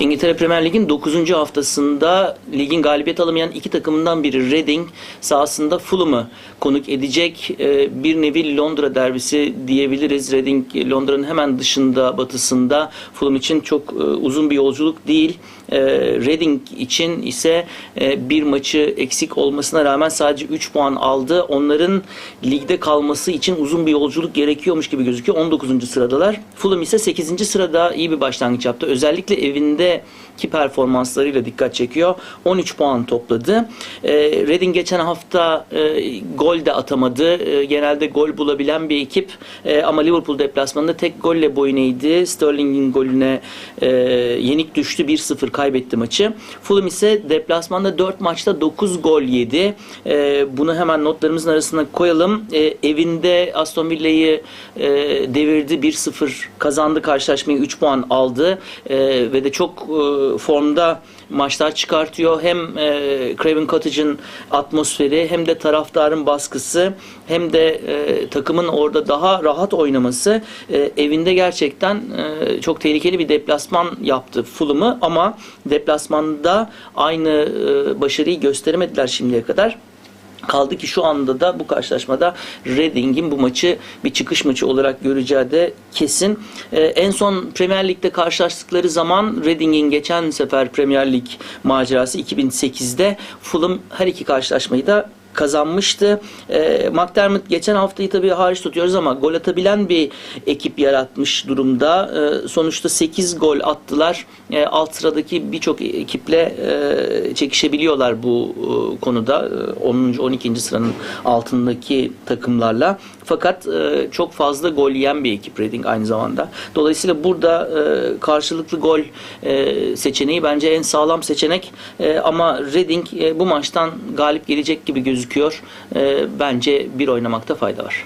İngiltere Premier Lig'in 9. haftasında ligin galibiyet alamayan iki takımından biri Reading sahasında Fulham'ı konuk edecek. Ee, Bir nevi Londra derbisi diyebiliriz. Reading Londra'nın hemen dışında batısında Fulham için çok e, uzun bir yolculuk değil. Reading için ise e, bir maçı eksik olmasına rağmen sadece 3 puan aldı. Onların ligde kalması için uzun bir yolculuk gerekiyormuş gibi gözüküyor. 19. sıradalar. Fulham ise 8. sırada iyi bir başlangıç yaptı. Özellikle evindeki performanslarıyla dikkat çekiyor. 13 puan topladı. Ee, Reading geçen hafta e, gol de atamadı. E, genelde gol bulabilen bir ekip. E, ama Liverpool deplasmanında tek golle boyun eğdi. Sterling'in golüne e, yenik düştü. 1-0 kaybetti maçı. Fulham ise deplasmanda 4 maçta 9 gol yedi. E, bunu hemen notlarımızın arasına koyalım. E, evinde Aston Villa'yı e, devirdi. 1-0 kazandı karşılaşmayı. 3 puan aldı. E, ve de çok e, formda maçlar çıkartıyor. Hem e, Craven Cottage'ın atmosferi hem de taraftarın baskısı hem de e, takımın orada daha rahat oynaması e, evinde gerçekten e, çok tehlikeli bir deplasman yaptı Fulham'ı ama deplasmanda aynı e, başarıyı gösteremediler şimdiye kadar. Kaldı ki şu anda da bu karşılaşmada Reading'in bu maçı bir çıkış maçı olarak göreceği de kesin. Ee, en son Premier Lig'de karşılaştıkları zaman Reading'in geçen sefer Premier Lig macerası 2008'de Fulham her iki karşılaşmayı da kazanmıştı. E, McDermott geçen haftayı tabii hariç tutuyoruz ama gol atabilen bir ekip yaratmış durumda. E, sonuçta 8 gol attılar. E, alt sıradaki birçok ekiple e, çekişebiliyorlar bu e, konuda. E, 10. 12. sıranın altındaki takımlarla. Fakat e, çok fazla gol yiyen bir ekip Reading aynı zamanda. Dolayısıyla burada e, karşılıklı gol e, seçeneği bence en sağlam seçenek. E, ama Reading e, bu maçtan galip gelecek gibi gözüküyor. E, bence bir oynamakta fayda var.